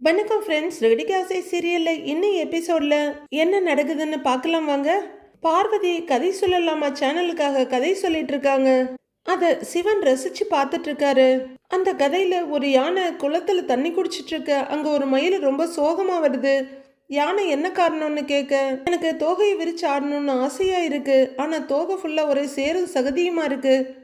வணக்கம் ஃப்ரெண்ட்ஸ் ரெடிகாசை சீரியலில் இன்னும் எபிசோடில் என்ன நடக்குதுன்னு பார்க்கலாம் வாங்க. பார்வதி கதை சொல்லலாமா? சேனலுக்காக கதை சொல்லிட்டு இருக்காங்க. அதை சிவன் ரசிச்சு பார்த்துட்டு இருக்காரு. அந்த கதையில ஒரு யானை குளத்துல தண்ணி குடிச்சிட்டு இருக்க. அங்க ஒரு மயில் ரொம்ப சோகமா வருது. யானை என்ன காரணம்னு கேட்க எனக்கு தோகையை விரிச்சு ஆடணும்னு ஆசையா இருக்கு. ஆனா தோகை ஃபுல்லா ஒரே சேரும் சகதியுமா இருக்கு.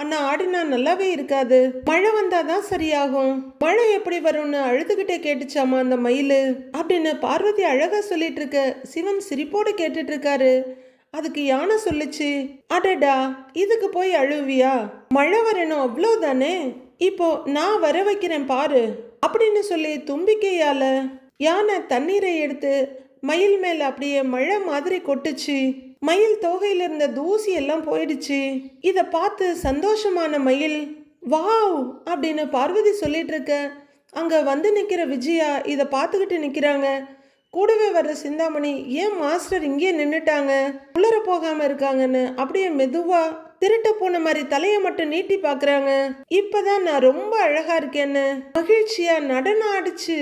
அண்ணா ஆடினா நல்லாவே இருக்காது. மழை வந்தாதான் சரியாகும். மழை எப்படி வரும்னு அழுதுகிட்டே கேட்டுச்சாமா அந்த மயிலு? அப்படின்னு பார்வதி அழகா சொல்லிட்டு இருக்க சிவன் சிரிப்போடு கேட்டுட்டு இருக்காரு. அதுக்கு யானை சொல்லுச்சு அடடா இதுக்கு போய் அழுவியா? மழை வரணும் அவ்வளோதானே இப்போ நான் வர வைக்கிறேன் பாரு அப்படின்னு சொல்லி தும்பிக்கையால யானை தண்ணீரை எடுத்து மயில் மேல அப்படியே மழை மாதிரி கொட்டுச்சு. மயில் தோகையில் இருந்த தூசி எல்லாம் போயிடுச்சு. இதை பார்த்து சந்தோஷமான மயில் வாவ்! அப்படின்னு பார்வதி சொல்லிட்டு இருக்க. அங்கே வந்து நிற்கிற விஜயா இதை பார்த்துக்கிட்டு நிற்கிறாங்க கூடவே வர்ற சிந்தாமணி ஏன் மாஸ்டர் இங்கேயே நின்றுட்டாங்க உள்ளர போகாம இருக்காங்கன்னு. அப்படியே மெதுவா திருட்ட போன மாதிரி தலையை மட்டும் நீட்டி பாக்குறாங்க. இப்பதான் நான் ரொம்ப அழகா இருக்கேன்னு மகிழ்ச்சியா நடனம் ஆடிச்சு.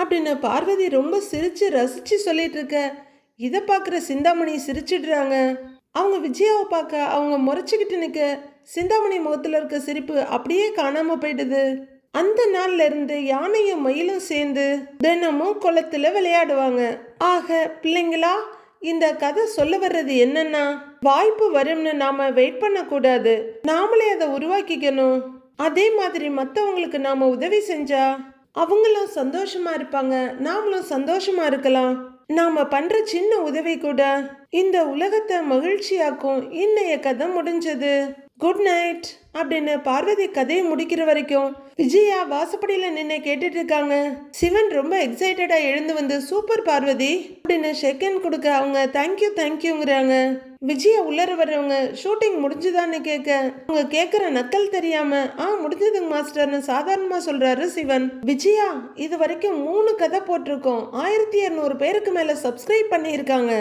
அப்படின்னு பார்வதி ரொம்ப சிரிச்சு ரசிச்சு சொல்லிட்டு இருக்க. இதை பார்க்குற சிந்தாமணி சிரிச்சிடுறாங்க. அவங்க விஜயாவை பார்க்க அவங்க முறைச்சிக்கிட்டு நிற்க சிந்தாமணி முகத்தில் இருக்க சிரிப்பு அப்படியே காணாமல் போயிடுது. அந்த நாள்ல இருந்து யானையும் மயிலும் சேர்ந்து தினமும் குளத்துல விளையாடுவாங்க. ஆக பிள்ளைங்களா இந்த கதை சொல்ல வர்றது என்னன்னா வாய்ப்பு வரும்னு நாம வெயிட் பண்ணக்கூடாது. நாமளே அதை உருவாக்கிக்கணும். அதே மாதிரி மற்றவங்களுக்கு நாம உதவி செஞ்சா அவங்களும் சந்தோஷமா இருப்பாங்க. நாமளும் சந்தோஷமா இருக்கலாம். நாம பண்ற சின்ன உதவி கூட இந்த உலகத்தை மகிழ்ச்சியாக்கும் இன்னைய கதை முடிஞ்சது. குட் நைட் அப்படின்னு பார்வதி கதையை முடிக்கிற வரைக்கும் விஜயா வாசப்படியில் நின்று கேட்டுட்டு இருக்காங்க. சிவன் ரொம்ப எக்ஸைட்டடா எழுந்து வந்து சூப்பர் பார்வதி அப்படின்னு செகண்ட் கொடுக்க அவங்க தேங்க்யூ தேங்க்யூங்கிறாங்க விஜயா உள்ளர வர்றவங்க ஷூட்டிங் முடிஞ்சுதான்னு கேட்க அவங்க கேட்குற நக்கல் தெரியாம ஆ முடிஞ்சதுங்க மாஸ்டர்னு சாதாரணமா சொல்றாரு சிவன். விஜயா இது வரைக்கும் மூணு கதை போட்டிருக்கோம். ஆயிரத்தி இரநூறு பேருக்கு மேல சப்ஸ்கிரைப் பண்ணியிருக்காங்க.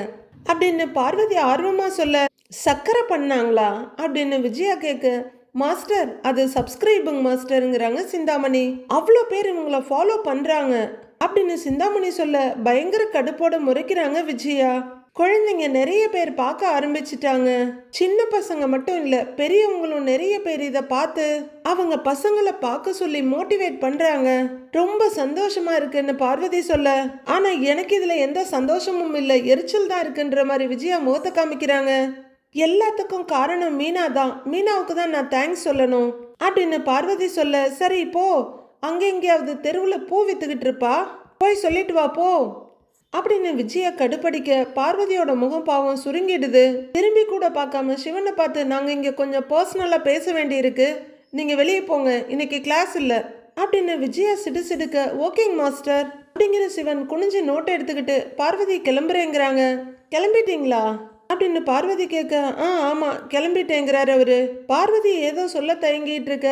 அப்படின்னு பார்வதி ஆர்வமா சொல்ல சக்கரை பண்ணாங்களா? அப்படின்னு விஜயா கேட்க மாஸ்டர் அது சப்ஸ்கிரைபிங் மாஸ்டருங்கிறாங்க சிந்தாமணி. அவ்வளோ பேர் இவங்கள ஃபாலோ பண்ணுறாங்க அப்படின்னு சிந்தாமணி சொல்ல பயங்கர கடுப்போட முறைக்கிறாங்க விஜயா. குழந்தைங்க நிறைய பேர் பார்க்க ஆரம்பிச்சிட்டாங்க. சின்ன பசங்க மட்டும் இல்லை பெரியவங்களும் நிறைய பேர் இதை பார்த்து அவங்க பசங்களை பார்க்க சொல்லி மோட்டிவேட் பண்ணுறாங்க ரொம்ப சந்தோஷமா இருக்குன்னு பார்வதி சொல்ல ஆனால் எனக்கு இதில் எந்த சந்தோஷமும் இல்லை எரிச்சல் தான் இருக்குன்ற மாதிரி விஜயா முகத்தை காமிக்கிறாங்க. எல்லாத்துக்கும் காரணம் மீனா தான் மீனாவுக்கு தான் நான் தேங்க்ஸ் சொல்லணும். அப்படின்னு பார்வதி சொல்ல சரி போ. அங்கே எங்கேயாவது தெருவில் பூ வித்துக்கிட்டு இருப்பா? போய் சொல்லிட்டு வா போ. அப்படின்னு விஜயா கடுப்படிக்க பார்வதியோட முகம் பாவம் சுருங்கிடுது. திரும்பி கூட பார்க்காம சிவனை பார்த்து நாங்கள் இங்கே கொஞ்சம் பர்சனலாக பேச வேண்டியிருக்கு. நீங்கள் வெளியே போங்க. இன்னைக்கு கிளாஸ் இல்லை. அப்படின்னு விஜயா சிடு சிடுக்க ஓகேங்க மாஸ்டர் அப்படிங்கிற சிவன் குனிஞ்சு நோட்டை எடுத்துக்கிட்டு பார்வதி கிளம்புறேங்கிறாங்க. கிளம்பிட்டீங்களா? அப்படின்னு பார்வதி கேட்க ஆ ஆமாம் கிளம்பிட்டேங்கிறார் அவர். பார்வதி ஏதோ சொல்ல தயங்கிட்டு இருக்க.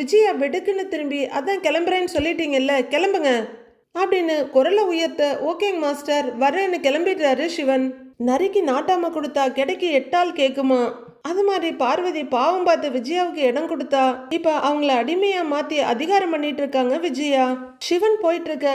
விஜயா வெடுக்குன்னு திரும்பி அதான் கிளம்புறேன்னு சொல்லிட்டீங்கல்ல கிளம்புங்க. அப்படின்னு குரலை உயர்த்த ஓகேங்க மாஸ்டர் வரேன்னு கிளம்பிடுறாரு சிவன். நரிக்கு நாட்டாம கொடுத்தா கிடைக்கு எட்டால் கேட்குமா அது மாதிரி பார்வதி பாவம் பார்த்து விஜயாவுக்கு இடம் கொடுத்தா இப்போ அவங்கள அடிமையாக மாற்றி அதிகாரம் பண்ணிட்டு இருக்காங்க விஜயா. சிவன் போயிட்டு இருக்க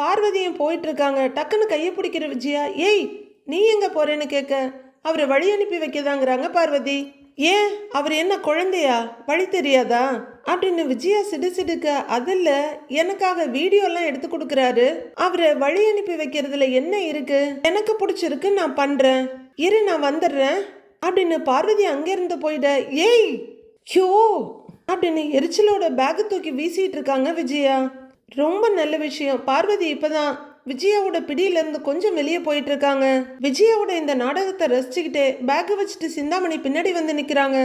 பார்வதியும் போயிட்டு இருக்காங்க. டக்குன்னு கையை பிடிக்கிற விஜயா ஏய் நீ எங்கே போகிறேன்னு கேட்க அவரை வழி அனுப்பி வைக்கதாங்கிறாங்க பார்வதி. ஏன்? அவர் என்ன குழந்தையா? வழி தெரியாதா? அப்படின்னு விஜயா சிடு சிடுக்க அதில் எனக்காக வீடியோலாம் எடுத்து கொடுக்குறாரு. அவரை வழி அனுப்பி வைக்கிறதுல என்ன இருக்கு? எனக்கு பிடிச்சிருக்கு நான் பண்ணுறேன் இரு நான் வந்துடுறேன். அப்படின்னு பார்வதி அங்கேருந்து போயிட ஏய் ஹியோ அப்படின்னு எரிச்சலோட பேக் தூக்கி வீசிட்டு இருக்காங்க விஜயா. ரொம்ப நல்ல விஷயம். பார்வதி இப்போதான் விஜயாவோட பிடியிலிருந்து கொஞ்சம் வெளியே போயிட்டு இருக்காங்க. விஜயாவோட இந்த நாடகத்தை ரசிச்சுக்கிட்டே பேக்கை வச்சுட்டு சிந்தாமணி பின்னாடி வந்து நிற்கிறாங்க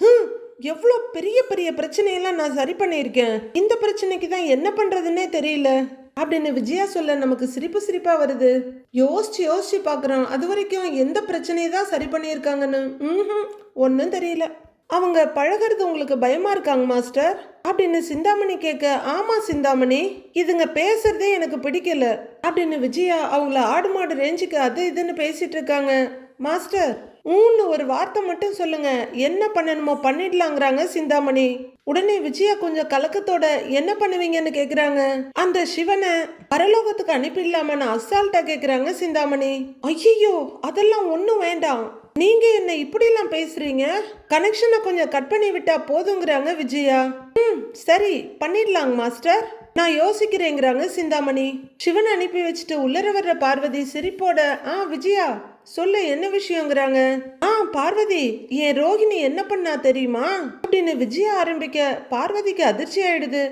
ஹம், எவ்வளோ பெரிய பெரிய பிரச்சனையெல்லாம் நான் சரி பண்ணியிருக்கேன். இந்த பிரச்சனைக்கு தான் என்ன பண்ணுறதுன்னே தெரியல. அப்படின்னு விஜயா சொல்ல நமக்கு சிரிப்பு சிரிப்பா வருது. யோசிச்சு யோசிச்சு பார்க்குறோம் அது வரைக்கும் எந்த பிரச்சனையை தான் சரி பண்ணியிருக்காங்கன்னு. ம் ஒன்றும் தெரியல. அவங்க பழகிறது உங்களுக்கு பயமா இருக்காங்க மாஸ்டர்? அப்படின்னு சிந்தாமணி கேட்க ஆமா சிந்தாமணி. இதுங்க பேசுறதே எனக்கு பிடிக்கல. அப்படின்னு விஜயா அவங்கள ஆடு மாடு ரேஞ்சுக்கு அது இதுன்னு பேசிட்டு இருக்காங்க. மாஸ்டர் ஊன்னு ஒரு வார்த்தை மட்டும் சொல்லுங்க. என்ன பண்ணணுமோ பண்ணிடலாங்கிறாங்க சிந்தாமணி. உடனே விஜயா கொஞ்சம் கலக்கத்தோட என்ன பண்ணுவீங்கன்னு கேக்குறாங்க. அந்த சிவனை பரலோகத்துக்கு அனுப்பிடலாமான்னு அசால்ட்டா கேக்குறாங்க சிந்தாமணி. ஐயோ அதெல்லாம் ஒன்றும் வேண்டாம். நீங்க என்ன இப்படிலாம் பேசுறீங்க? கனெக்ஷனை கொஞ்சம் கட் பண்ணி விட்டா போதுங்கிறாங்க விஜயா. ம் சரி பண்ணிடலாங்க மாஸ்டர். நான் யோசிக்கிறேங்கிறாங்க சிந்தாமணி. சிவன் அனுப்பி வச்சுட்டு உள்ளர வர்ற பார்வதி சிரிப்போட ஆ விஜயா சொல்லு என்ன விஷயங்கிறாங்க? ஆ பார்வதி என் ரோகிணி என்ன பண்ணா தெரியுமா? அப்படின்னு விஜயா ஆரம்பிக்க பார்வதிக்கு அதிர்ச்சி ஆயிடுது.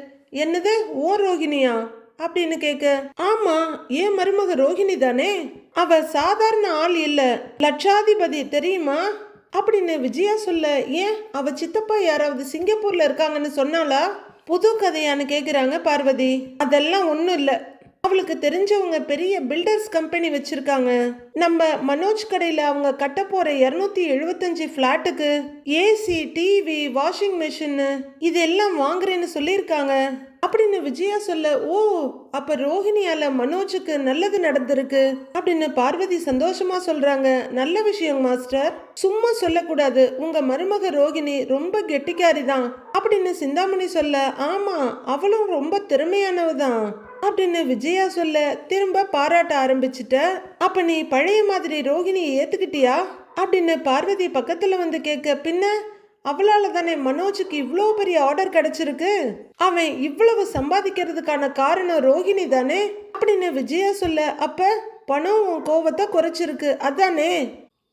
என்னது? ஓ ரோகிணியா? அப்படின்னு கேட்க ஆமா ஏன் மருமக ரோஹிணி தானே? அவ சாதாரண ஆள் இல்ல. லட்சாதிபதி தெரியுமா? அப்படின்னு விஜயா சொல்ல ஏன்? அவ சித்தப்பா யாராவது சிங்கப்பூர்ல இருக்காங்கன்னு சொன்னாளா? புது கதையான்னு கேக்குறாங்க பார்வதி. அதெல்லாம் ஒன்றும் இல்லை. அவளுக்கு தெரிஞ்சவங்க பெரிய பில்டர்ஸ் கம்பெனி வச்சிருக்காங்க. நம்ம மனோஜ் கடையில் அவங்க கட்ட போற இரநூத்தி எழுபத்தஞ்சு ஃப்ளாட்டுக்கு ஏசி டிவி வாஷிங் மிஷின் இது எல்லாம் வாங்குறேன்னு சொல்லியிருக்காங்க. அப்படின்னு விஜயா சொல்ல ஓ அப்ப ரோஹிணியால மனோஜுக்கு நல்லது நடந்திருக்கு. அப்படின்னு பார்வதி சந்தோஷமா சொல்றாங்க. நல்ல விஷயம் மாஸ்டர். சும்மா சொல்லக்கூடாது. உங்க மருமக ரோகிணி ரொம்ப கெட்டிக்காரி தான். அப்படின்னு சிந்தாமணி சொல்ல ஆமா அவளும் ரொம்ப திறமையானவ தான். அப்படின்னு விஜயா சொல்ல திரும்ப பாராட்ட ஆரம்பிச்சிட்ட. அப்ப நீ பழைய மாதிரி ரோகிணியை ஏத்துக்கிட்டியா? அப்படின்னு பார்வதி பக்கத்துல வந்து கேட்க பின்ன? அவளால தானே மனோஜுக்கு இவ்வளோ பெரிய ஆர்டர் கிடைச்சிருக்கு. அவன் இவ்வளவு சம்பாதிக்கிறதுக்கான காரணம் ரோகிணி தானே? அப்படின்னு விஜயா சொல்ல அப்ப பணம் உன் கோவத்தை குறைச்சிருக்கு. அதானே?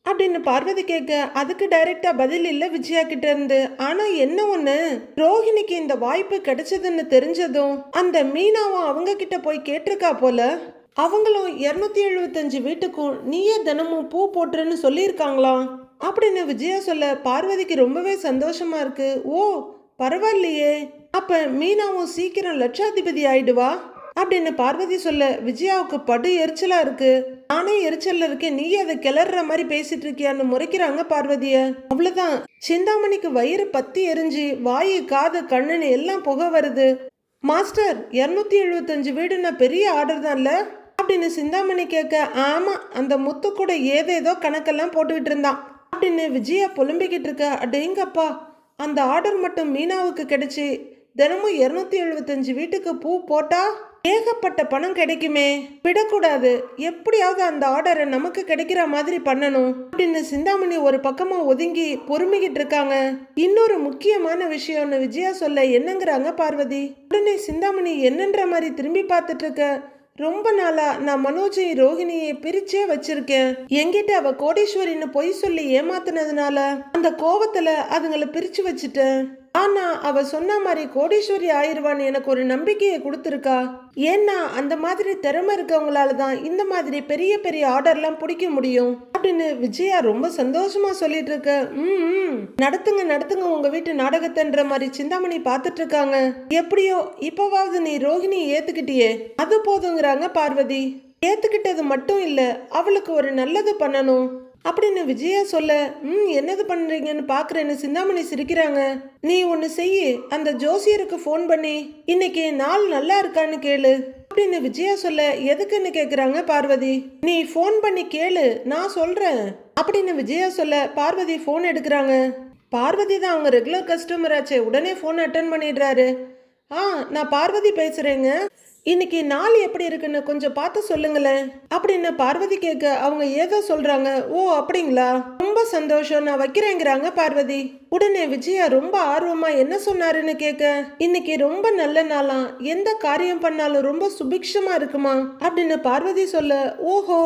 அப்படின்னு பார்வதி கேட்க அதுக்கு டைரக்டா பதில் இல்லை விஜயா கிட்ட இருந்து ஆனா என்ன ஒண்ணு? ரோஹிணிக்கு இந்த வாய்ப்பு கிடைச்சதுன்னு தெரிஞ்சதும் அந்த மீனாவும் அவங்க கிட்ட போய் கேட்டிருக்கா போல அவங்களும் இரநூத்தி எழுபத்தஞ்சு வீட்டுக்கும் நீயே தினமும் பூ போட்டுருன்னு சொல்லியிருக்காங்களாம் அப்படின்னு விஜயா சொல்ல பார்வதிக்கு ரொம்பவே சந்தோஷமா இருக்கு. ஓ பரவாயில்லையே. அப்ப மீனாவும் சீக்கிரம் லட்சாதிபதி ஆயிடுவா? அப்படின்னு பார்வதி சொல்ல விஜயாவுக்கு படு எரிச்சலா இருக்கு. நானே எரிச்சல்ல இருக்கேன். நீ அதை கிளற மாதிரி பேசிட்டு இருக்கியான்னு முறைக்கிறாங்க பார்வதிய. அவ்வளவுதான். சிந்தாமணிக்கு வயிறு பத்தி எரிஞ்சு வாயு காது கண்ணுன்னு எல்லாம் புகை வருது. மாஸ்டர் இரநூத்தி எழுபத்தஞ்சு வீடுன்னா பெரிய ஆர்டர் தான்ல அப்படின்னு சிந்தாமணி கேட்க ஆமா அந்த முத்து கூட ஏதேதோ கணக்கெல்லாம் போட்டுக்கிட்டு இருந்தான். அப்படின்னு விஜயா புலம்பிக்கிட்டு இருக்க அடேங்கப்பா அந்த ஆர்டர் மட்டும் மீனாவுக்கு கிடைச்சி தினமும் இரநூத்தி எழுபத்தஞ்சு வீட்டுக்கு பூ போட்டா? ஏகப்பட்ட பணம் கிடைக்குமே. விடக்கூடாது. எப்படியாவது அந்த ஆர்டரை நமக்கு கிடைக்கிற மாதிரி பண்ணணும். அப்படின்னு சிந்தாமணி ஒரு பக்கமா ஒதுங்கி பொறுமிக்கிட்டு இருக்காங்க. இன்னொரு முக்கியமான விஷயம்னு விஜயா சொல்ல என்னங்கிறாங்க பார்வதி. உடனே சிந்தாமணி என்னன்ற மாதிரி திரும்பி பார்த்துட்டு இருக்க ரொம்ப நாளா நான் மனோஜையும் ரோகிணியை பிரிச்சே வச்சிருக்கேன். என்கிட்ட அவ கோடீஸ்வரின்னு பொய் சொல்லி ஏமாத்தினதுனால அந்த கோவத்துல அதுங்களை பிரிச்சு வச்சுட்டேன். ஆனா அவ சொன்ன மாதிரி கோடீஸ்வரி ஆயிருவான்னு எனக்கு ஒரு நம்பிக்கையை கொடுத்துருக்கா? ஏன்னா அந்த மாதிரி திறமை இருக்கவங்களால தான் இந்த மாதிரி பெரிய பெரிய ஆர்டர்லாம் பிடிக்க முடியும். அப்படின்னு விஜயா ரொம்ப சந்தோஷமா சொல்லிட்டு இருக்க ம் ம். நடத்துங்க நடத்துங்க உங்க வீட்டு நாடகத்தன்ற மாதிரி சிந்தாமணி பார்த்துட்டு இருக்காங்க எப்படியோ இப்பவாவது நீ ரோஹிணி ஏத்துக்கிட்டியே. அது போதுங்கிறாங்க பார்வதி. ஏத்துக்கிட்டது மட்டும் இல்ல அவளுக்கு ஒரு நல்லது பண்ணணும். அப்படின்னு விஜயா சொல்ல? ம் என்னது பண்ணுறீங்கன்னு பார்க்குறேன்னு சிந்தாமணி சிரிக்கிறாங்க. நீ ஒன்று செய் அந்த ஜோசியருக்கு ஃபோன் பண்ணி இன்னைக்கு நாள் நல்லா இருக்கான்னு கேளு. அப்படின்னு விஜயா சொல்ல? எதுக்குன்னு கேட்குறாங்க பார்வதி? நீ ஃபோன் பண்ணி கேளு நான் சொல்கிறேன் அப்படின்னு விஜயா சொல்ல? பார்வதி ஃபோன் எடுக்கிறாங்க. பார்வதி தான் அவங்க ரெகுலர் கஸ்டமர் ஆச்சே உடனே ஃபோன் அட்டன் பண்ணிடுறாரு. ஆ நான் பார்வதி பேசுறேங்க. இன்னைக்கு நாள் எப்படி இருக்குன்னு கொஞ்சம் பார்த்து சொல்லுங்களேன். அப்படின்னு பார்வதி கேட்க அவங்க ஏதோ சொல்றாங்க. ஓ அப்படிங்களா? ரொம்ப சந்தோஷம் நான் வைக்கிறேங்கிறாங்க பார்வதி. உடனே விஜயா ரொம்ப ஆர்வமா என்ன சொன்னாருன்னு கேட்க இன்னைக்கு ரொம்ப நல்ல நாளாம் எந்த காரியம் பண்ணாலும் ரொம்ப சுபிக்ஷமா இருக்குமா? அப்படின்னு பார்வதி சொல்ல ஓஹோ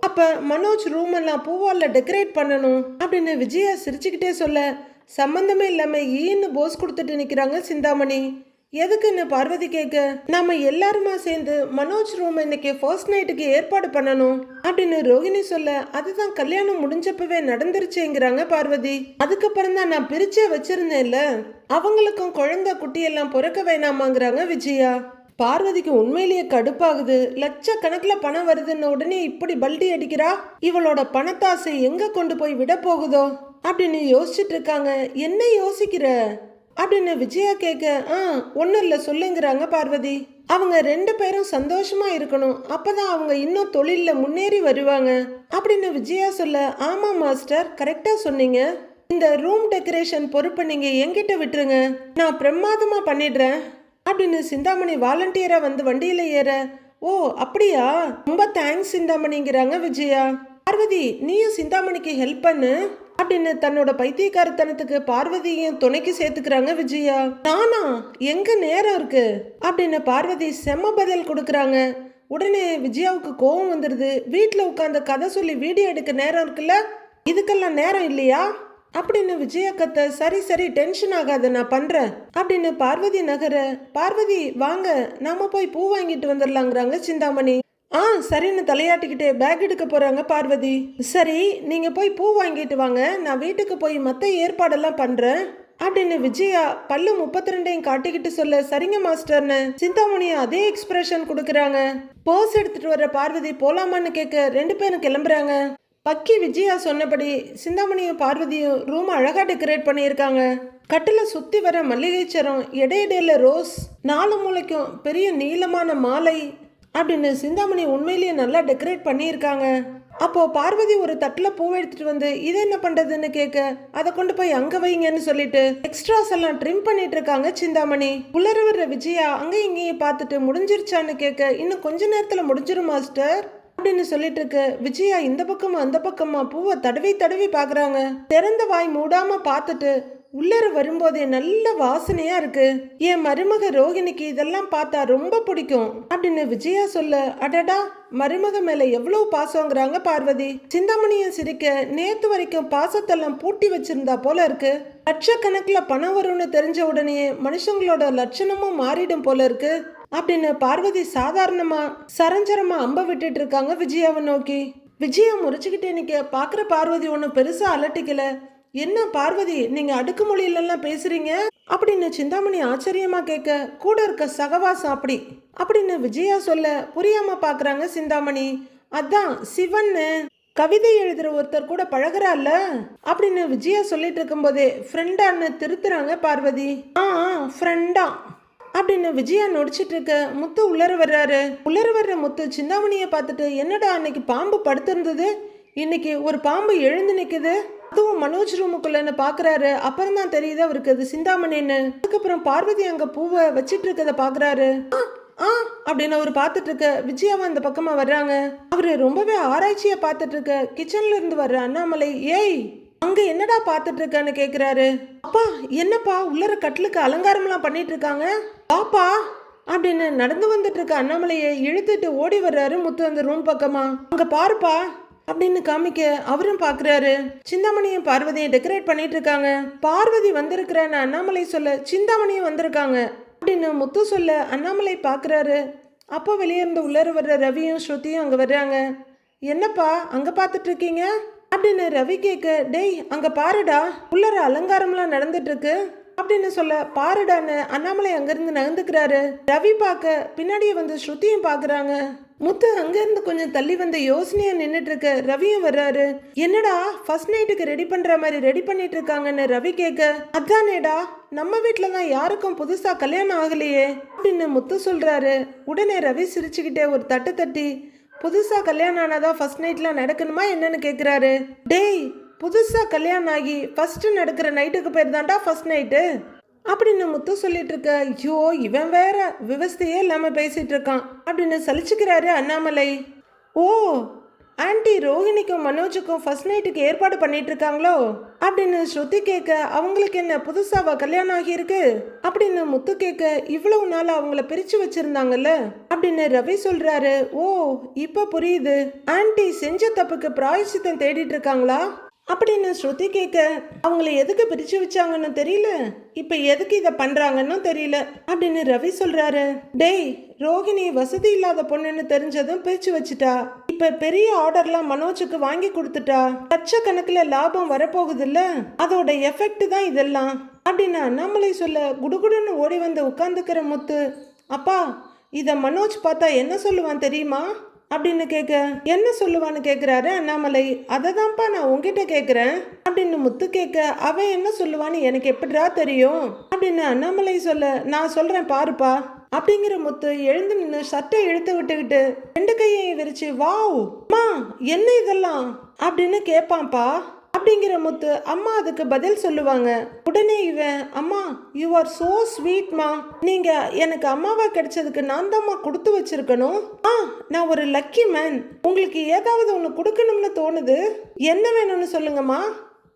அப்ப மனோஜ் ரூம் எல்லாம் பூவால டெக்கரேட் பண்ணணும்? அப்படின்னு விஜயா சிரிச்சுக்கிட்டே சொல்ல சம்பந்தமே இல்லாம ஈன்னு போஸ் கொடுத்துட்டு நிக்கிறாங்க சிந்தாமணி. எதுக்குன்னு பார்வதி கேட்க நாம எல்லாருமா சேர்ந்து மனோஜ் ரூம் இன்னைக்கு ஃபர்ஸ்ட் நைட்டுக்கு ஏற்பாடு பண்ணணும். அப்படின்னு ரோஹிணி சொல்ல அதுதான் கல்யாணம் முடிஞ்சப்பவே நடந்துருச்சேங்கிறாங்க பார்வதி. அதுக்கப்புறம் தான் நான் பிரிச்சே வச்சிருந்தேன்ல. அவங்களுக்கும் குழந்தை குட்டியெல்லாம் பிறக்க வேணாமாங்கிறாங்க விஜயா. பார்வதிக்கு உண்மையிலேயே கடுப்பாகுது. லட்சக்கணக்கில் பணம் வருதுன்னு உடனே இப்படி பல்டி அடிக்கிறா? இவளோட பணத்தாசை எங்க கொண்டு போய் விட போகுதோ? அப்படின்னு யோசிச்சுட்டு இருக்காங்க. என்ன யோசிக்கிற? அப்படின்னு விஜயா கேட்க ஆ ஒன்றும் இல்லை சொல்லுங்கிறாங்க பார்வதி. அவங்க ரெண்டு பேரும் சந்தோஷமா இருக்கணும். அப்பதான் அவங்க இன்னும் தொழிலில் முன்னேறி வருவாங்க. அப்படின்னு விஜயா சொல்ல? ஆமா மாஸ்டர் கரெக்டா சொன்னீங்க. இந்த ரூம் டெக்கரேஷன் பொறுப்பை நீங்க எங்கிட்ட விட்டுருங்க. நான் பிரமாதமா பண்ணிடுறேன். அப்படின்னு சிந்தாமணி வாலண்டியரா வந்து வண்டியில ஏற. ஓ அப்படியா? ரொம்ப தேங்க்ஸ் சிந்தாமணிங்கிறாங்க விஜயா. பார்வதி நீயும் சிந்தாமணிக்கு ஹெல்ப் பண்ணு. அப்படின்னு தன்னோட பைத்தியக்காரத்தனத்துக்கு பார்வதியும் துணைக்கு சேர்த்துக்கிறாங்க விஜயா. நானா? எங்க நேரம் இருக்கு? அப்படின்னு பார்வதி செம்ம பதில் கொடுக்குறாங்க. உடனே விஜயாவுக்கு கோவம் வந்துடுது வீட்டில் உட்காந்து கதை சொல்லி வீடியோ எடுக்க நேரம் இருக்குல்ல? இதுக்கெல்லாம் நேரம் இல்லையா? அப்படின்னு விஜயா சரி சரி டென்ஷன் ஆகாத நான் பண்ணுறேன் அப்படின்னு பார்வதி நகர பார்வதி வாங்க நாம போய் பூ வாங்கிட்டு வந்துடலாங்கிறாங்க சிந்தாமணி. ஆ சரின்னு தலையாட்டிக்கிட்டே பேக் எடுக்க போகிறாங்க பார்வதி. சரி நீங்கள் போய் பூ வாங்கிட்டு வாங்க. நான் வீட்டுக்கு போய் மற்ற ஏற்பாடெல்லாம் பண்ணுறேன் அப்படின்னு விஜயா பல்லு முப்பத்தி ரெண்டையும் காட்டிக்கிட்டு சொல்ல சரிங்க மாஸ்டர்னு. சிந்தாமணி அதே எக்ஸ்பிரஷன் கொடுக்குறாங்க. போஸ் எடுத்துட்டு வர பார்வதி போலாமான்னு கேட்க ரெண்டு பேரும் கிளம்புறாங்க. பக்கி விஜயா சொன்னபடி சிந்தாமணியும் பார்வதியும் ரூம் அழகா டெக்கரேட் பண்ணியிருக்காங்க. கட்டில் சுற்றி வர மல்லிகைச்சரம் இடையிடையில ரோஸ் நாலு மூளைக்கும் பெரிய நீளமான மாலை அப்படின்னு சிந்தாமணி உண்மையிலேயே நல்லா டெக்கரேட் பண்ணியிருக்காங்க. அப்போ பார்வதி ஒரு தட்டில் பூ எடுத்துட்டு வந்து இதை என்ன பண்றதுன்னு கேட்க அதை கொண்டு போய் அங்க வைங்கன்னு சொல்லிட்டு எக்ஸ்ட்ராஸ் எல்லாம் ட்ரிம் பண்ணிட்டு இருக்காங்க சிந்தாமணி. உள்ளர வர்ற விஜயா அங்க இங்கேயும் பார்த்துட்டு முடிஞ்சிருச்சான்னு கேட்க இன்னும் கொஞ்ச நேரத்தில் முடிஞ்சிரும் மாஸ்டர் அப்படின்னு சொல்லிட்டு இருக்கு. விஜயா இந்த பக்கமா அந்த பக்கமா பூவை தடவி தடவி பாக்குறாங்க திறந்த வாய் மூடாம பார்த்துட்டு உள்ளர வரும்போதே நல்ல வாசனையா இருக்கு. என் மருமக ரோகிணிக்கு இதெல்லாம் பார்த்தா ரொம்ப பிடிக்கும். அப்படின்னு விஜயா சொல்ல அடடா மருமக மேல எவ்வளவு பாசங்கிறாங்க பார்வதி. சிந்தாமணியும் சிரிக்க நேத்து வரைக்கும் பாசத்தெல்லாம் பூட்டி வச்சிருந்தா போல இருக்கு. லட்சக்கணக்கில் பணம் வரும்னு தெரிஞ்ச உடனே மனுஷங்களோட லட்சணமும் மாறிடும் போல இருக்கு. அப்படின்னு பார்வதி சாதாரணமா சரஞ்சரமா அம்ப விட்டுட்டு இருக்காங்க விஜயாவை நோக்கி. விஜயா முறிச்சுக்கிட்டே நிக்க பாக்குற பார்வதி ஒன்றும் பெருசா அலட்டிக்கல. என்ன பார்வதி நீங்க அடுக்குமொழியிலெல்லாம் பேசுறீங்க? அப்படின்னு சிந்தாமணி ஆச்சரியமா கேட்க கூட இருக்க சகவாசம் அப்படி. அப்படின்னு விஜயா சொல்ல புரியாம பாக்குறாங்க சிந்தாமணி. அதான் சிவன்னு. கவிதை எழுதுற ஒருத்தர் கூட பழகுறால அப்படின்னு விஜயா சொல்லிட்டு இருக்கும்போதே ஃப்ரெண்டான்னு திருத்துறாங்க பார்வதி. ஆ ஃப்ரெண்டா. அப்படின்னு விஜயா நொடிச்சிட்டு இருக்க முத்து உள்ளர வர்றாரு. உள்ளர வர்ற முத்து சிந்தாமணியை பார்த்துட்டு என்னடா அன்னைக்கு பாம்பு படுத்திருந்தது? இன்னைக்கு ஒரு பாம்பு எழுந்து நிற்குது அதுவும் மனோஜ் ரூமுக்குள்ளன்னு பாக்குறாரு. அப்புறம் தான் தெரியுது அவருக்கு அது சிந்தாமணின்னு அதுக்கப்புறம் பார்வதி அங்க பூவை வச்சிட்டு இருக்கத பாக்குறாரு. ஆ, ஆ அப்படின்னு அவர் பார்த்துட்டு இருக்க விஜயாவும் அந்த பக்கமா வர்றாங்க. அவரு ரொம்பவே ஆராய்ச்சியா பார்த்துட்டு இருக்க கிச்சன்ல இருந்து வர்ற அண்ணாமலை ஏய் அங்க என்னடா பார்த்துட்டு இருக்கன்னு கேக்குறாரு. அப்பா என்னப்பா உள்ளர கட்டிலுக்கு அலங்காரம்லாம் பண்ணிட்டு இருக்காங்க? பாப்பா அப்படின்னு நடந்து வந்துட்டு இருக்க அண்ணாமலையை இழுத்துட்டு ஓடி வர்றாரு முத்து அந்த ரூம் பக்கமா. அங்க பாருப்பா அப்படின்னு காமிக்க அவரும் பாக்குறாரு. சிந்தாமணியும் பார்வதியும் டெக்கரேட் பண்ணிட்டு இருக்காங்க. பார்வதி வந்திருக்கிறேன்னு அண்ணாமலை சொல்ல சிந்தாமணியும் வந்திருக்காங்க அப்படின்னு முத்து சொல்ல அண்ணாமலை பாக்குறாரு. அப்போ வெளியே இருந்து உள்ளர வர்ற ரவியும் ஸ்ருதியும் அங்க வர்றாங்க. என்னப்பா அங்க பார்த்துட்டு இருக்கீங்க? அப்படின்னு ரவி கேட்க டேய் அங்க பாருடா உள்ளர அலங்காரம்லாம் நடந்துட்டு இருக்கு அப்படின்னு சொல்ல பாருடான்னு அண்ணாமலை அங்கிருந்து நகர்ந்துக்கிறாரு ரவி பார்க்க பின்னாடியே வந்து ஸ்ருதியும் பாக்குறாங்க. முத்து அங்கேருந்து கொஞ்சம் தள்ளி வந்த யோசனையாக நின்றுட்டு இருக்க ரவியும் வர்றாரு. என்னடா ஃபர்ஸ்ட் நைட்டுக்கு ரெடி பண்ணுற மாதிரி ரெடி பண்ணிட்டு இருக்காங்கன்னு ரவி கேட்க. அதானேடா நம்ம வீட்டில் தான் யாருக்கும் புதுசாக கல்யாணம் ஆகலையே அப்படின்னு முத்து சொல்கிறாரு உடனே ரவி சிரிச்சுக்கிட்டே ஒரு தட்டு தட்டி புதுசாக கல்யாணம் ஆனாதான் ஃபர்ஸ்ட் நைட்லாம் நடக்கணுமா என்னன்னு கேட்குறாரு டேய் புதுசாக கல்யாணம் ஆகி ஃபர்ஸ்ட் நடக்கிற நைட்டுக்கு பேர் தான்டா ஃபர்ஸ்ட் நைட்டு அப்படின்னு முத்து சொல்லிட்டு இருக்க? ஐயோ இவன் வேற விவஸ்தையே இல்லாம பேசிட்டு இருக்கான் அப்படின்னு சலிச்சுக்கிறாரு அண்ணாமலை. ஓ ஆண்டி ரோஹிணிக்கும் மனோஜுக்கும் ஃபர்ஸ்ட் நைட்டுக்கு ஏற்பாடு பண்ணிட்டு இருக்காங்களோ? அப்படின்னு ஸ்ருதி கேட்க அவங்களுக்கு என்ன புதுசாவா கல்யாணம் ஆகியிருக்கு? அப்படின்னு முத்து கேட்க இவ்வளவு நாள் அவங்கள பிரிச்சு வச்சிருந்தாங்கல்ல? அப்படின்னு ரவி சொல்றாரு ஓ இப்ப புரியுது. ஆண்டி செஞ்ச தப்புக்கு பிராயசித்தம் தேடிட்டு இருக்காங்களா? அப்படின்னு ஸ்ருதி கேட்க அவங்கள எதுக்கு பிரிச்சு வச்சாங்கன்னு தெரியல. இப்ப எதுக்கு இதை பண்றாங்கன்னு தெரியல அப்படின்னு ரவி சொல்றாரு. டேய் ரோகிணி வசதி இல்லாத பொண்ணுன்னு தெரிஞ்சதும் பிரிச்சு வச்சுட்டா. இப்ப பெரிய ஆர்டர்லாம் மனோஜுக்கு வாங்கி கொடுத்துட்டா. லட்சக்கணக்கில் லாபம் வரப்போகுதுல்ல அதோட எஃபெக்ட் தான் இதெல்லாம் அப்படின்னு அண்ணாமலை சொல்ல குடுகுடுன்னு ஓடி வந்து உட்காந்துக்கிற முத்து. அப்பா இதை மனோஜ் பார்த்தா என்ன சொல்லுவான் தெரியுமா? அப்படின்னு கேட்க என்ன சொல்லுவான்னு கேட்குறாரு அண்ணாமலை. அதை தான்ப்பா நான் உங்ககிட்ட கேட்குறேன் அப்படின்னு முத்து கேட்க அவன் என்ன சொல்லுவான்னு எனக்கு எப்படிடா தெரியும்? அப்படின்னு அண்ணாமலை சொல்ல நான் சொல்கிறேன் பாருப்பா. அப்படிங்கிற முத்து எழுந்து நின்று சட்டை இழுத்து விட்டுக்கிட்டு ரெண்டு கையையும் விரிச்சு வாவ் அம்மா என்ன இதெல்லாம்? அப்படின்னு கேட்பான்ப்பா அப்படிங்கிற முத்து அம்மா அதுக்கு பதில் சொல்லுவாங்க. உடனே இவன் அம்மா யூ ஆர் சோ ஸ்வீட்மா நீங்க எனக்கு அம்மாவா கிடைச்சதுக்கு நான் தான்மா கொடுத்து வச்சிருக்கணும். ஆ நான் ஒரு லக்கி மேன் உங்களுக்கு ஏதாவது ஒன்று கொடுக்கணும்னு தோணுது என்ன வேணும்னு சொல்லுங்கம்மா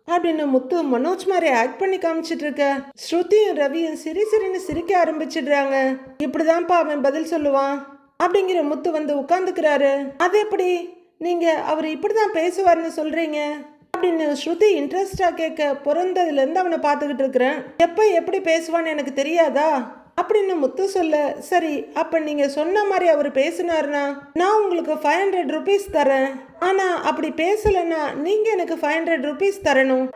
அப்படின்னு முத்து மனோஜ் மாதிரி ஆக்ட் பண்ணி காமிச்சிட்டு இருக்க. ஸ்ருதியும் ரவியும் சிரி சிரின்னு சிரிக்க ஆரம்பிச்சிடுறாங்க. இப்படிதான்ப்பா அவன் பதில் சொல்லுவான். அப்படிங்கிற முத்து வந்து உட்காந்துக்கிறாரு அது எப்படி? நீங்க அவர் இப்படிதான் பேசுவார்னு சொல்றீங்க. அப்படின்னு ஸ்ருதி இன்ட்ரெஸ்டாக கேட்க பிறந்ததுலேருந்து அவனை பார்த்துக்கிட்டு இருக்கிறேன். எப்போ எப்படி பேசுவான்னு எனக்கு தெரியாதா? அப்படின்னு முத்து சொல்ல சரி அப்போ நீங்கள் சொன்ன மாதிரி அவர் பேசினாருன்னா நான் உங்களுக்கு ஃபைவ் ஹண்ட்ரட் ருபீஸ் தரேன். ஆனால் அப்படி பேசலைன்னா நீங்கள் எனக்கு ஃபைவ் ஹண்ட்ரட் ருபீஸ் தரணும்.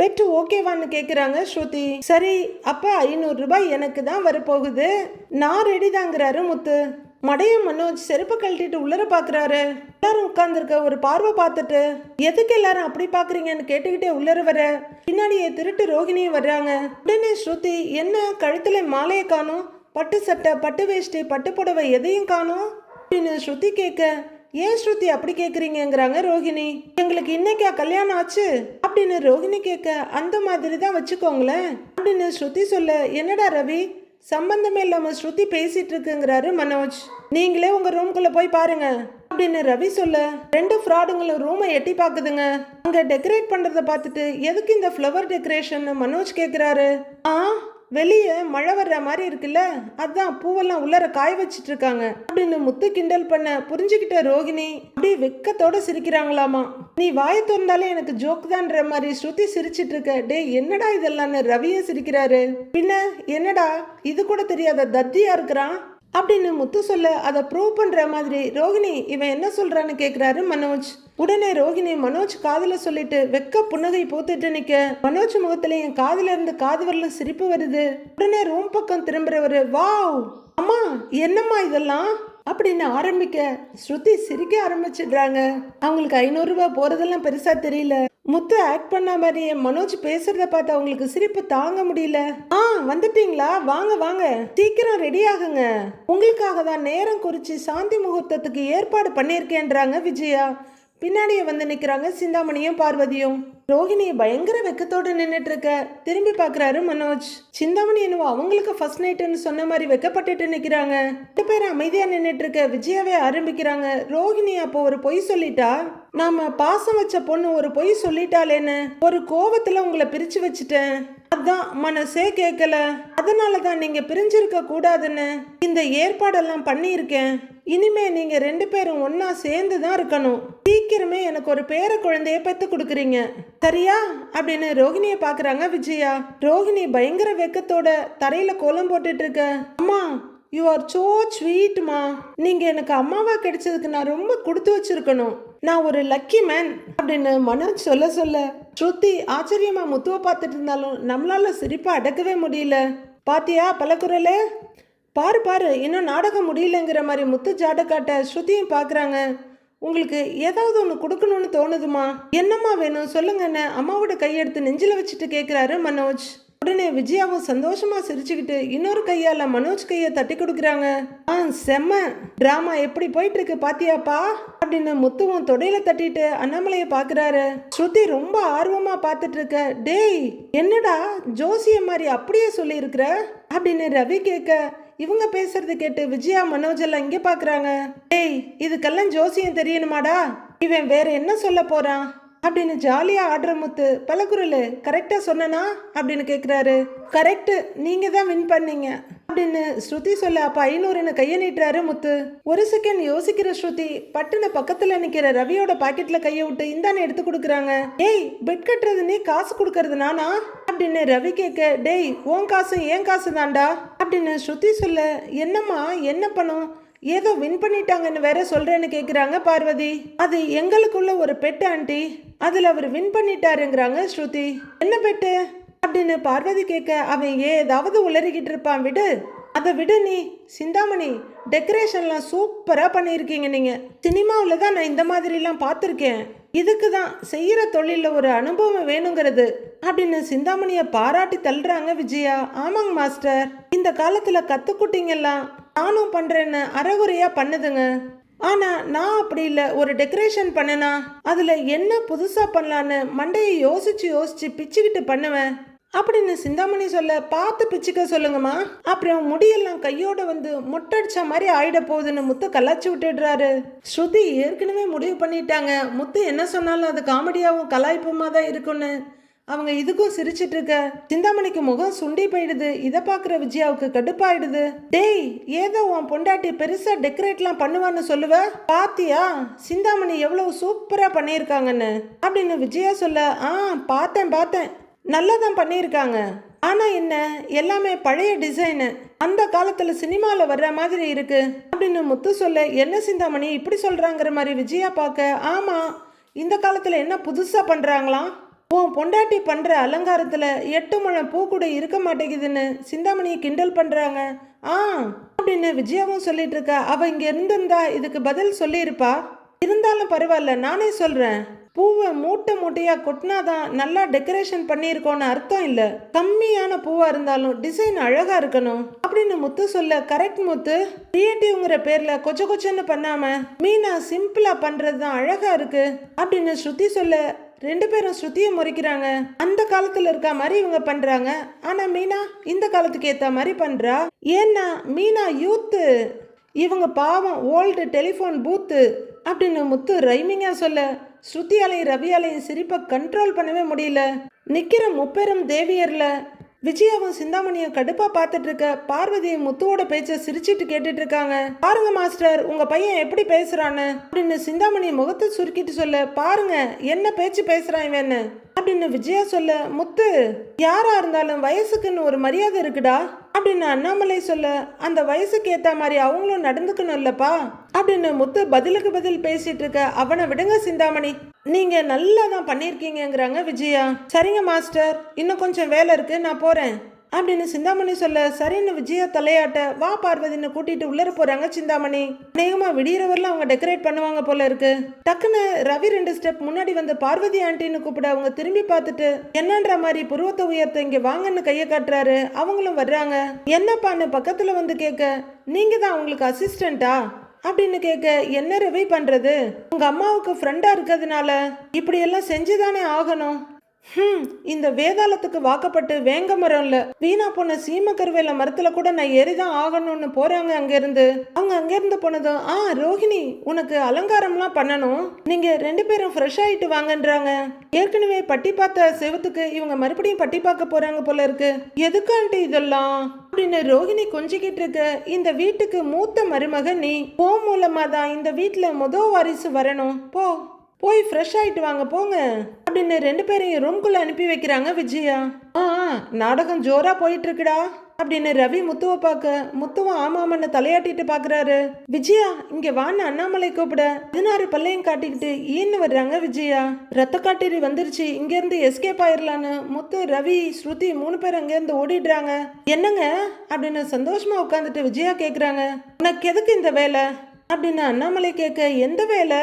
பெட்டு ஓகேவான்னு கேட்குறாங்க ஸ்ருதி. சரி அப்போ ஐநூறுரூபாய் எனக்கு தான் வரப்போகுது. நான் ரெடி தாங்கிறாரு முத்து. மடைய மனோஜ் செருப்பு கழட்டிட்டு உள்ளர பார்க்குறாரு எல்லாரும் உட்காந்துருக்க ஒரு பார்வை பார்த்துட்டு எதுக்கு எல்லாரும் அப்படி பார்க்குறீங்கன்னு கேட்டுக்கிட்டே உள்ளர வர. பின்னாடியே திருட்டு ரோகிணியும் வர்றாங்க. உடனே ஸ்ருதி என்ன கழுத்துல மாலையை காணும்? பட்டு சட்டை பட்டு வேஷ்டி பட்டு புடவை எதையும் காணும்? அப்படின்னு ஸ்ருதி கேட்க ஏன் ஸ்ருதி அப்படி கேக்குறீங்கங்கறாங்க ரோகிணி. எங்களுக்கு இன்னைக்கா கல்யாணம் ஆச்சு. அப்படின்னு ரோகிணி கேட்க அந்த மாதிரி தான் வச்சுக்கோங்களேன். அப்படின்னு ஸ்ருதி சொல்ல என்னடா ரவி? சம்பந்தமே இல்லாம ஸ்ருதி பேசிட்டு இருக்குங்கிறாரு மனோஜ். நீங்களே உங்க ரூம்குள்ள போய் பாருங்க. அப்படின்னு ரவி சொல்ல ரெண்டு ஃப்ராடுங்களும் ரூமை எட்டி பாக்குதுங்க. அங்க டெக்கரேட் பண்ணுறதை பார்த்துட்டு எதுக்கு இந்த ஃப்ளவர் டெக்கரேஷன் மனோஜ் கேக்குறாரு. ஆ வெளியே மழை வர்ற மாதிரி இருக்குல்ல? அதான் பூவெல்லாம் உள்ளர காய வச்சிட்டு இருக்காங்க அப்படின்னு முத்து கிண்டல் பண்ண புரிஞ்சுக்கிட்ட ரோகிணி அப்படியே வெக்கத்தோட சிரிக்கிறாங்களாமா? நீ வாயை திறந்தாலே எனக்கு ஜோக் தான்ற மாதிரி ஸ்ருதி சிரிச்சிட்டு இருக்க டேய் என்னடா இதெல்லாம்னு ரவியும் சிரிக்கிறாரு. பின்ன என்னடா இது கூட தெரியாத தத்தியா இருக்கிறான்? அப்படின்னு முத்து சொல்ல அதை ப்ரூவ் பண்ற மாதிரி ரோகிணி இவன் என்ன சொல்றான்னு கேக்குறாரு மனோஜ். உடனே ரோகிணி மனோஜ் காதில் சொல்லிட்டு வெக்க புன்னகை பூத்துட்டு நிக்க. மனோஜ் முகத்துல என் காதுல இருந்து காது வரல சிரிப்பு வருது. உடனே ரூம் பக்கம் திரும்புறவரு வாவ்! அம்மா என்னம்மா இதெல்லாம்? அப்படின்னு ஆரம்பிக்க ஸ்ருதி சிரிக்க ஆரம்பிச்சிடுறாங்க. அவங்களுக்கு ஐநூறு ரூபாய் போறதெல்லாம் பெருசா தெரியல. முத்து ஆக்ட் பண்ண மாதிரி மனோஜ் பேசுறத பார்த்து அவங்களுக்கு சிரிப்பு தாங்க முடியல. ஆ வந்துட்டீங்களா? வாங்க வாங்க. சீக்கிரம் ரெடி ஆகுங்க. உங்களுக்காக தான் நேரம் குறிச்சு சாந்தி முகூர்த்தத்துக்கு ஏற்பாடு பண்ணியிருக்கேன்றாங்க விஜயா. பின்னாடியே வந்து நிற்கிறாங்க சிந்தாமணியும் பார்வதியும். ரோஹிணி பயங்கர வெக்கத்தோடு நின்றுட்டு இருக்க திரும்பி பார்க்குறாரு மனோஜ். சிந்தாமணி என்னவோ அவங்களுக்கு ஃபர்ஸ்ட் நைட்டுன்னு சொன்ன மாதிரி வெக்கப்பட்டுட்டு நிற்கிறாங்க ரெண்டு பேர் அமைதியாக நின்றுட்டு இருக்க விஜயாவே ஆரம்பிக்கிறாங்க. ரோஹிணி அப்போ ஒரு பொய் சொல்லிட்டா? நாம பாசம் வச்ச பொண்ணு ஒரு பொய் சொல்லிட்டாளேன்னு. ஒரு கோவத்தில் உங்களை பிரித்து வச்சுட்டேன். அதான் மனசே கேட்கல அதனால தான் நீங்க பிரிஞ்சிருக்க கூடாதுன்னு இந்த ஏற்பாடெல்லாம் பண்ணியிருக்கேன். இனிமே நீங்க ரெண்டு பேரும் ஒன்னா சேர்ந்து தான் இருக்கணும். சீக்கிரமே எனக்கு ஒரு பேர குழந்தைய பெத்து கொடுக்குறீங்க. சரியா? அப்படின்னு ரோகிணிய பாக்குறாங்க விஜயா. ரோகிணி பயங்கர வெக்கத்தோட தரையில கோலம் போட்டுட்டு இருக்க அம்மா யூ ஆர் சோ ஸ்வீட்மா நீங்க எனக்கு அம்மாவா கிடைச்சதுக்கு நான் ரொம்ப கொடுத்து வச்சிருக்கணும். நான் ஒரு லக்கி மேன் அப்படின்னு மனோஜ் சொல்ல சொல்ல ஸ்ருதி ஆச்சரியமா முத்துவை பார்த்துட்டு இருந்தாலும் நம்மளால சிரிப்பா அடக்கவே முடியல. பாத்தியா பலக்குரலே? பாரு பாரு இன்னும் நாடகம் முடியலங்கிற மாதிரி முத்து ஜாட காட்ட ஸ்ருதியும் பார்க்குறாங்க உங்களுக்கு ஏதாவது ஒன்று கொடுக்கணும்னு தோணுதுமா? என்னம்மா வேணும்? சொல்லுங்கன்னு அம்மாவோட கையெடுத்து நெஞ்சில் வச்சுட்டு கேட்குறாரு மனோஜ். உடனே விஜயாவும் சந்தோஷமா சிரிச்சுக்கிட்டு இன்னொரு கையால மனோஜ் கையை தட்டி கொடுக்குறாங்க. ஆ செம்ம. டிராமா எப்படி போயிட்டு இருக்கு பாத்தியாப்பா? அப்படின்னு முத்துவும் தொடையில தட்டிட்டு அண்ணாமலைய பாக்குறாரு. ஸ்ருதி ரொம்ப ஆர்வமா பாத்துட்டு இருக்க டேய் என்னடா ஜோசிய மாதிரி அப்படியே சொல்லி அப்படின்னு ரவி கேட்க இவங்க பேசுறது கேட்டு விஜயா மனோஜ் எல்லாம் இங்க பாக்குறாங்க. டேய் இதுக்கெல்லாம் ஜோசியம் தெரியணுமாடா? இவன் வேற என்ன சொல்ல போறான்? அப்படின்னு ஜாலியா ஆடுற முத்து பலகுரல் கரெக்டா சொன்னனா? அப்படின்னு கேக்குறாரு. கரெக்ட் நீங்க தான் வின் பண்ணீங்க. அப்படின்னு ஸ்ருதி சொல்ல அப்ப ஐநூறுன்னு கையை நீட்டுறாரு முத்து. ஒரு செகண்ட் யோசிக்கிற ஸ்ருதி பட்டுன பக்கத்துல நிக்கிற ரவியோட பாக்கெட்ல கையை விட்டு இந்தானே எடுத்து கொடுக்குறாங்க. ஏய் பெட் கட்டுறது நீ காசு கொடுக்கறது நானா? அப்படின்னு ரவி கேட்க டேய் உன் காசு ஏன் காசு தான்டா அப்படின்னு ஸ்ருதி சொல்ல என்னம்மா என்ன பண்ணும் ஏதோ வின் பண்ணிட்டாங்கன்னு வேற சொல்றேன்னு கேக்குறாங்க பார்வதி. அது எங்களுக்குள்ள ஒரு பெட் ஆண்டி. அதுல அவர் வின் பண்ணிட்டாருங்கிறாங்க ஸ்ருதி. என்ன பெட்டு? அப்படின்னு பார்வதி கேட்க அவன் ஏதாவது உளறிக்கிட்டு இருப்பான் விடு. அதை விடு நீ. சிந்தாமணி டெக்கரேஷன்லாம் சூப்பராக பண்ணியிருக்கீங்க நீங்கள் சினிமாவில் தான் நான் இந்த மாதிரிலாம் பார்த்துருக்கேன். இதுக்கு தான் செய்கிற தொழிலில் ஒரு அனுபவம் வேணுங்கிறது. அப்படின்னு சிந்தாமணியை பாராட்டி தள்ளுறாங்க விஜயா. ஆமாங்க மாஸ்டர். இந்த காலத்தில் கற்றுக்குட்டிங்கெல்லாம் நானும் பண்ணுறேன்னு அறகுறையாக பண்ணுதுங்க. ஆனா நான் அப்படி இல்லை. ஒரு டெக்கரேஷன் பண்ணனா அதுல என்ன புதுசா பண்ணலான்னு மண்டையை யோசிச்சு யோசிச்சு பிச்சுக்கிட்டு பண்ணுவேன். அப்படின்னு சிந்தாமணி சொல்ல பார்த்து பிச்சுக்க சொல்லுங்கம்மா. அப்புறம் முடியெல்லாம் கையோட வந்து முட்டடிச்ச மாதிரி ஆயிட போகுதுன்னு முத்து கலாச்சி விட்டுடுறாரு. ஸ்ருதி ஏற்கனவே முடிவு பண்ணிட்டாங்க. முத்து என்ன சொன்னாலும் அது காமெடியாவும் கலாய்ப்புமா தான் இருக்கும்னு. அவங்க இதுக்கும் சிரிச்சிட்டு இருக்க சிந்தாமணிக்கு முகம் சுண்டி போயிடுது. இதை பார்க்குற விஜயாவுக்கு கடுப்பாயிடுது. டேய் ஏதோ உன் பொண்டாட்டி பெருசா டெக்கரேட்லாம் பண்ணுவான்னு சொல்லுவ? பாத்தியா? சிந்தாமணி எவ்வளவு சூப்பரா பண்ணியிருக்காங்கன்னு. அப்படின்னு விஜயா சொல்ல ஆ பார்த்தேன் பார்த்தேன். நல்லா தான் பண்ணியிருக்காங்க. ஆனா என்ன? எல்லாமே பழைய டிசைனு. அந்த காலத்துல சினிமால வர்ற மாதிரி இருக்கு. அப்படின்னு முத்து சொல்ல என்ன சிந்தாமணி இப்படி சொல்றாங்கிற மாதிரி விஜயா பார்க்க? ஆமா. இந்த காலத்துல என்ன புதுசா பண்றாங்களாம்? உன் பொண்டாட்டி பண்ணுற அலங்காரத்தில் எட்டு முழம் பூ கூட இருக்க மாட்டேங்குதுன்னு சிந்தாமணியை கிண்டல் பண்ணுறாங்க ஆ அப்படின்னு விஜயாவும் சொல்லிட்டு இருக்கா. அவள் இங்கே இருந்திருந்தா இதுக்கு பதில் சொல்லியிருப்பா. இருந்தாலும் பரவாயில்ல நானே சொல்கிறேன் பூவை மூட்டை மூட்டையாக கொட்டினாதான் நல்லா டெக்கரேஷன் பண்ணியிருக்கோன்னு அர்த்தம் இல்லை. கம்மியான பூவாக இருந்தாலும் டிசைன் அழகாக இருக்கணும். அப்படின்னு முத்து சொல்ல கரெக்ட் முத்து. கிரியேட்டிவ்ங்கிற பேரில் கொச்ச கொச்சன்னு பண்ணாமல் மீனா சிம்பிளாக பண்ணுறது தான் அழகாக இருக்குது அப்படின்னு ஸ்ருதி சொல்ல ரெண்டு பேரும் ஸ்ருதியை முறைக்கிறாங்க. அந்த காலத்துல இருக்க மாதிரி இவங்க பண்றாங்க. ஆனா மீனா இந்த காலத்துக்கு ஏத்த மாதிரி பண்றா? ஏன்னா மீனா யூத்து இவங்க பாவம் ஓல்டு டெலிஃபோன் பூத்து அப்படின்னு முத்து ரைமிங்கா சொல்ல ஸ்ருதியாலையும் ரவியாலையும் சிரிப்பை கண்ட்ரோல் பண்ணவே முடியல. நிக்கிற முப்பெரும் தேவியர்ல விஜயாவும் சிந்தாமணியும் கடுப்பா பார்த்துட்டு இருக்க பார்வதியும் முத்துவோட பேச்ச சிரிச்சிட்டு கேட்டுட்டு இருக்காங்க பாருங்க மாஸ்டர் உங்க பையன் எப்படி பேசுறான்னு? அப்படின்னு சிந்தாமணி முகத்தை சுருக்கிட்டு சொல்ல பாருங்க என்ன பேச்சு பேசுறான் இவன்னு? அப்படின்னு விஜயா சொல்ல முத்து யாரா இருந்தாலும் வயசுக்குன்னு ஒரு மரியாதை இருக்குடா அப்படின்னு அண்ணாமலை சொல்ல அந்த வயசுக்கு ஏத்த மாதிரி அவங்களும் நடந்துக்கணும் இல்லப்பா அப்படின்னு முத்து பதிலுக்கு பதில் பேசிட்டு இருக்க அவனை விடுங்க சிந்தாமணி நீங்க நல்லா தான் பண்ணிருக்கீங்கிறாங்க விஜயா. சரிங்க மாஸ்டர். இன்னும் கொஞ்சம் வேலை இருக்கு நான் போறேன். அப்படின்னு சிந்தாமணி சொல்ல சரின்னு விஜயா தலையாட்ட வா பார்வதின்னு கூட்டிட்டு உள்ளர போறாங்க சிந்தாமணி. அநேகமா விடியறவரில் அவங்க டெக்கரேட் பண்ணுவாங்க போல இருக்கு. டக்குன்னு ரவி ரெண்டு ஸ்டெப் முன்னாடி வந்து பார்வதி ஆண்டின்னு கூப்பிட அவங்க திரும்பி பார்த்துட்டு என்னன்ற மாதிரி புருவத்தை உயர்த்த இங்க வாங்கன்னு கையை காட்டுறாரு. அவங்களும் வர்றாங்க. என்னப்பான்னு பக்கத்துல வந்து கேட்க நீங்க தான் அவங்களுக்கு அசிஸ்டண்டா அப்படின்னு கேட்க என்ன ரவி பண்றது? உங்க அம்மாவுக்கு ஃப்ரெண்டா இருக்கிறதுனால இப்படி எல்லாம் செஞ்சுதானே ஆகணும். ஹம் இந்த வேதாளத்துக்கு வாக்கப்பட்டு வேங்க மரம் இல்ல. வீணா போன சீம கருவேல மரத்துல கூட நான் ஏறிதான் ஆகணும்னு போறாங்க அங்க இருந்து அவங்க அங்க இருந்து போனதும் ஆ ரோஹிணி உனக்கு அலங்காரம்லாம் பண்ணணும். நீங்க ரெண்டு பேரும் ஃப்ரெஷ் ஆயிட்டு வாங்கன்றாங்க. ஏற்கனவே பட்டி பார்த்த செவத்துக்கு இவங்க மறுபடியும் பட்டி பார்க்க போறாங்க போல இருக்கு. எதுக்காண்டி இதெல்லாம்? அப்படின்னு ரோஹிணி கொஞ்சிக்கிட்டு இருக்க. இந்த வீட்டுக்கு மூத்த மருமக நீ போ மூலமா தான் இந்த வீட்டுல முத வாரிசு வரணும். போ. போய் ஃப்ரெஷ் ஆகிட்டு வாங்க போங்க. அப்படின்னு ரெண்டு பேரையும் ரூம்குள்ளே அனுப்பி வைக்கிறாங்க விஜயா. ஆ நாடகம் ஜோராக போயிட்டு இருக்குடா அப்படின்னு ரவி முத்துவை பார்க்க முத்துவும் ஆமாமன்னு தலையாட்டிட்டு பார்க்குறாரு விஜயா இங்கே வான்னு அண்ணாமலை கூப்பிட பதினாறு பல்லையும் காட்டிக்கிட்டு ஈன்னு வர்றாங்க விஜயா. ரத்த காட்டேரி வந்துருச்சு இங்கேருந்து எஸ்கேப் ஆயிரலான்னு முத்து ரவி ஸ்ருதி மூணு பேர் அங்கேருந்து ஓடிடுறாங்க. என்னங்க? அப்படின்னு சந்தோஷமாக உட்காந்துட்டு விஜயா கேட்குறாங்க உனக்கு எதுக்கு இந்த வேலை? அப்படின்னு அண்ணாமலை கேட்க எந்த வேலை?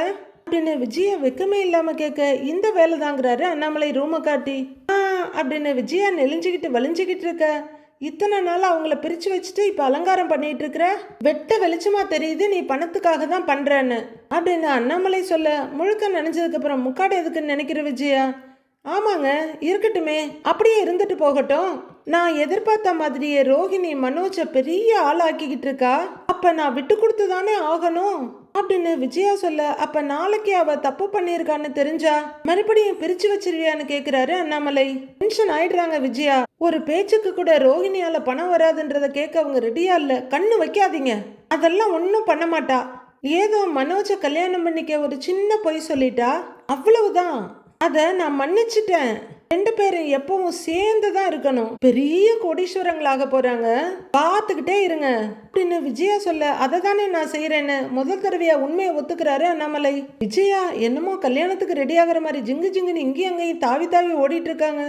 அப்படின்னு விஜயா வெக்கமே இல்லாம கேட்க இந்த வேலை தாங்கிறாரு அண்ணாமலை ரூமை காட்டி. ஆ அப்படின்னு விஜயா நெளிஞ்சுக்கிட்டு வலிஞ்சுக்கிட்டு இருக்க. இத்தனை நாள் அவங்கள பிரிச்சு வச்சுட்டு இப்ப அலங்காரம் பண்ணிட்டு இருக்கிற? வெட்ட வெளிச்சமா தெரியுது நீ பணத்துக்காக தான் பண்றன்னு. அப்படின்னு அண்ணாமலை சொல்ல முழுக்க நினைஞ்சதுக்கு அப்புறம் முக்காடு எதுக்குன்னு நினைக்கிற விஜயா? ஆமாங்க இருக்கட்டுமே அப்படியே இருந்துட்டு போகட்டும். நான் எதிர்பார்த்த மாதிரியே ரோஹிணி மனோஜ பெரிய ஆளாக்கிக்கிட்டு இருக்கா? அப்ப நான் விட்டு கொடுத்து தானே ஆகணும்? அப்படின்னு விஜயா சொல்ல அப்ப நாளைக்கு அவ தப்பு பண்ணியிருக்கான்னு தெரிஞ்சா மறுபடியும் பிரிச்சு வச்சிருவியான்னு கேக்குறாரு அண்ணாமலை. டென்ஷன் ஆயிடுறாங்க விஜயா. ஒரு பேச்சுக்கு கூட ரோஹிணியால பணம் வராதுன்றத கேட்க அவங்க ரெடியா இல்ல? கண்ணு வைக்காதீங்க. அதெல்லாம் ஒன்றும் பண்ண மாட்டா. ஏதோ மனோஜை கல்யாணம் பண்ணிக்க ஒரு சின்ன பொய் சொல்லிட்டா? அவ்வளவுதான். அதை நான் மன்னிச்சிட்டேன். ரெண்டு பேரும் எப்பவும் சேர்ந்து தான் இருக்கணும். பெரிய கோடீஸ்வரங்களாக போறாங்க. பார்த்துக்கிட்டே இருங்க. அப்படின்னு விஜயா சொல்ல அதை தானே நான் செய்யறேன்னு முதல் தடவையா உண்மையை ஒத்துக்கிறாரு அண்ணாமலை. விஜயா என்னமோ கல்யாணத்துக்கு ரெடி ஆகிற மாதிரி ஜிங்கு ஜிங்குன்னு இங்கேயும் அங்கேயும் தாவி தாவி ஓடிட்டு இருக்காங்க.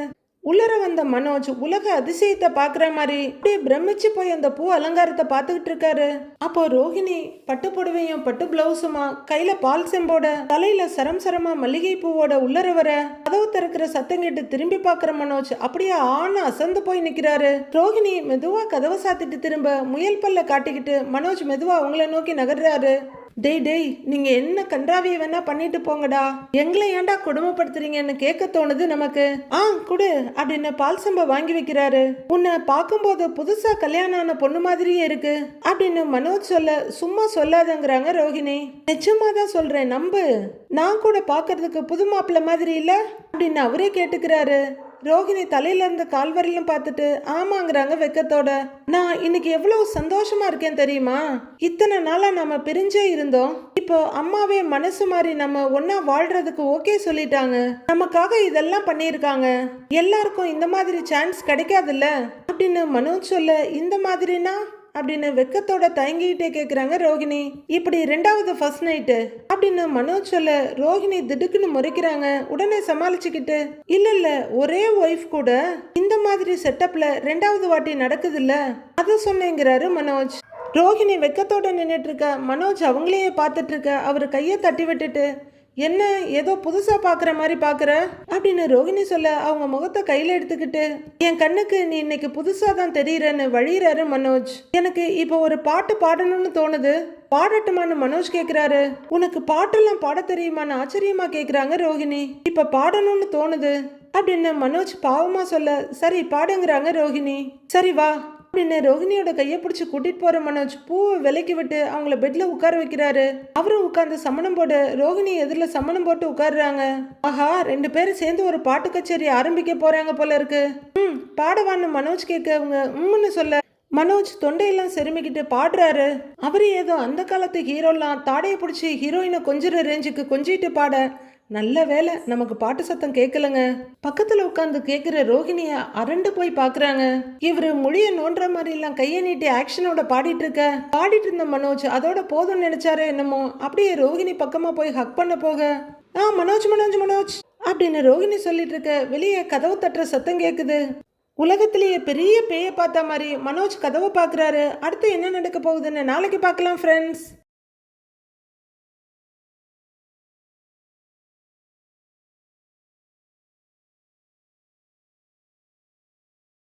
உள்ளர வந்த மனோஜ் உலக அதிசயத்தை பாக்குற மாதிரி அப்படியே பிரமிச்சு போய் அந்த பூ அலங்காரத்தை பார்த்துக்கிட்டு இருக்காரு. அப்போ ரோஹிணி பட்டு புடவையும் பட்டு பிளவுஸுமா கையில பால் செம்போட தலையில சரம் சரமா மல்லிகை பூவோட உள்ளர வர கதவு திறக்கிற சத்தம் கேட்டு திரும்பி பார்க்குற மனோஜ் அப்படியே ஆன அசந்து போய் நிக்கிறாரு. ரோஹிணி மெதுவா கதவை சாத்திட்டு திரும்ப முயல் பல்ல காட்டிக்கிட்டு மனோஜ் மெதுவா அவங்கள நோக்கி நகர்றாரு. டேய் டேய் நீங்க என்ன கன்றாவிய வேணா பண்ணிட்டு போங்கடா. எங்களை ஏன்டா கொடுமைப்படுத்துறீங்கன்னு கேட்க தோணுது நமக்கு? ஆ குடு அப்படின்னு பால் சம்பா வாங்கி வைக்கிறாரு. உன்னை பார்க்கும்போது புதுசா கல்யாணம் ஆன பொண்ணு மாதிரியே இருக்கு அப்படின்னு மனோஜ் சொல்ல சும்மா சொல்லாதங்கிறாங்க ரோஹிணி. நிச்சயமா தான் சொல்றேன் நம்பு. நான் கூட பாக்குறதுக்கு புது மாப்பிள்ளை மாதிரி இல்ல அப்படின்னு அவரே கேட்டுக்கிறாரு. ரோஹிணி தலையிலேருந்து கால் வரையிலும் பார்த்துட்டு ஆமாங்கிறாங்க வெக்கத்தோட. நான் இன்னைக்கு எவ்வளவு சந்தோஷமா இருக்கேன் தெரியுமா? இத்தனை நாளா நம்ம பிரிஞ்சே இருந்தோம். இப்போ அம்மாவே மனசு மாதிரி நம்ம ஒன்னா வாழ்றதுக்கு ஓகே சொல்லிட்டாங்க. நமக்காக இதெல்லாம் பண்ணியிருக்காங்க. எல்லாருக்கும் இந்த மாதிரி சான்ஸ் கிடைக்காதுல்ல? அப்படின்னு மனோஜ் சொல்ல இந்த மாதிரினா? அப்படின்னு வெக்கத்தோட தயங்கிட்டே கேக்குறாங்க ரோகிணி. இப்படி ரெண்டாவது ஃபர்ஸ்ட் நைட்டு அப்படின்னு மனோஜ் சொல்ல ரோஹிணி திடுக்குன்னு முறைக்கிறாங்க. உடனே சமாளிச்சுக்கிட்டு இல்ல இல்ல ஒரே ஒய்ஃப் கூட இந்த மாதிரி செட்டப்ல ரெண்டாவது வாட்டி நடக்குதுல்ல? அதை சொன்னேங்கிறாரு மனோஜ். ரோஹிணி வெக்கத்தோட நின்றுட்டு இருக்க. மனோஜ் அவங்களையே பார்த்துட்டு இருக்க. அவர் கையை தட்டி விட்டுட்டு என்ன ஏதோ புதுசா பாக்குற மாதிரி பாக்குற? அப்படின்னு ரோகிணி சொல்ல அவங்க முகத்தை கையில எடுத்துக்கிட்டு என் கண்ணுக்கு நீ இன்னைக்கு புதுசா தான் தெரியறன்னு வழியிறாரு மனோஜ். எனக்கு இப்போ ஒரு பாட்டு பாடணும்னு தோணுது. பாடட்டுமான்னு மனோஜ் கேக்குறாரு. உனக்கு பாட்டெல்லாம் பாட தெரியுமான்னு ஆச்சரியமா கேக்குறாங்க ரோஹிணி இப்ப பாடணும்னு தோணுது. அப்படின்னு மனோஜ் பாவமா சொல்ல சரி பாடுங்கிறாங்க ரோகிணி. சரி வா. அப்படின்னு ரோஹிணியோட கையை பிடிச்சி கூட்டிட்டு போற மனோஜ் பூவை விலக்கி விட்டு அவங்கள பெட்ல உட்கார வைக்கிறாரு. அவரும் உட்கார்ந்து சமணம் போட்டு ரோஹிணி எதிரில் சமணம் போட்டு உட்காருறாங்க. ஆஹா ரெண்டு பேரும் சேர்ந்து ஒரு பாட்டு கச்சேரி ஆரம்பிக்க போறாங்க போல இருக்கு. ம் பாடவான்னு மனோஜ் கேட்க அவங்க உம்முன்னு சொல்ல. மனோஜ் தொண்டையெல்லாம் செருமிக்கிட்டு பாடுறாரு. அவர் ஏதோ அந்த காலத்து ஹீரோலாம் தாடையை பிடிச்சி ஹீரோயினை கொஞ்சிற ரேஞ்சுக்கு கொஞ்சிட்டு பாட நல்ல வேலை நமக்கு பாட்டு சத்தம் கேட்கலங்க. பக்கத்துல உட்காந்து கேட்குற ரோஹிணிய அரண்டு போய் பாக்குறாங்க. இவரு மொழிய நோண்டுற மாதிரி எல்லாம் கையை நீட்டி ஆக்ஷனோட பாடிட்டு இருக்க. பாடிட்டு இருந்த மனோஜ் அதோட போதும் நினைச்சாரே என்னமோ அப்படியே ரோஹிணி பக்கமா போய் ஹக் பண்ண போக ஆ மனோஜ் மனோஜ் மனோஜ் அப்படின்னு ரோஹிணி சொல்லிட்டு இருக்க வெளியே கதவு தட்டுற சத்தம் கேக்குது. உலகத்திலேயே பெரிய பேயை பார்த்த மாதிரி மனோஜ் கதவை பார்க்குறாரு அடுத்து என்ன நடக்க போகுதுன்னு நாளைக்கு பார்க்கலாம் ஃப்ரெண்ட்ஸ்